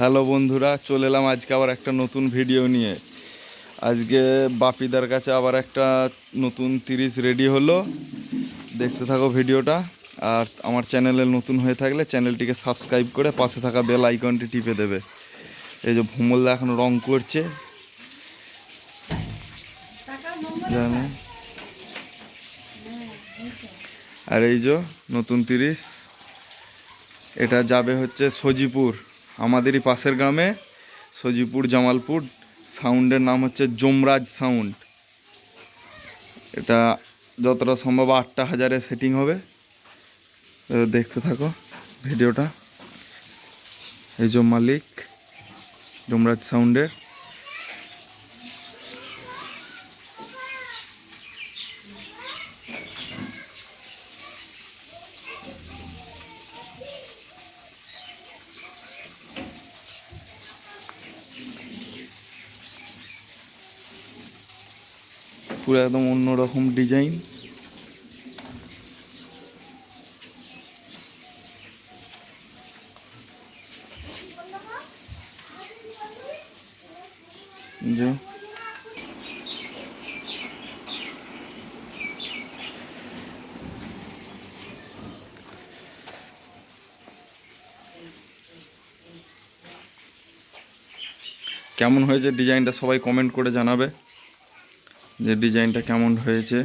Hello বন্ধুরা, চলে এলাম আজকে আবার একটা নতুন ভিডিও নিয়ে। আজকে বাপিদার কাছে আবার একটা নতুন তিরিশ রেডি হলো। দেখতে থাকো ভিডিওটা আর আমার চ্যানেলে নতুন হয়ে থাকলে চ্যানেলটিকে সাবস্ক্রাইব করে পাশে থাকা বেল আইকনটি টিপে দেবে। এই যে ভুমলদা এখন রং করছে। আর এই যে নতুন তিরিশ। এটা যাবে হচ্ছে সজিপুর আমাদেরই পাশের গ্রামে সজিপুর জামালপুর। সাউন্ডের নাম হচ্ছে যমরাজ সাউন্ড। এটা যতটা সম্ভব আটটা হাজারে সেটিং হবে। দেখতে থাকো ভিডিওটা। এই যে মালিক, যমরাজ সাউন্ডের। পুরো একদম অন্যরকম ডিজাইন। কেমন হয়েছে ডিজাইনটা সবাই কমেন্ট করে জানাবে। যে ডিজাইনটা কেমন হয়েছে।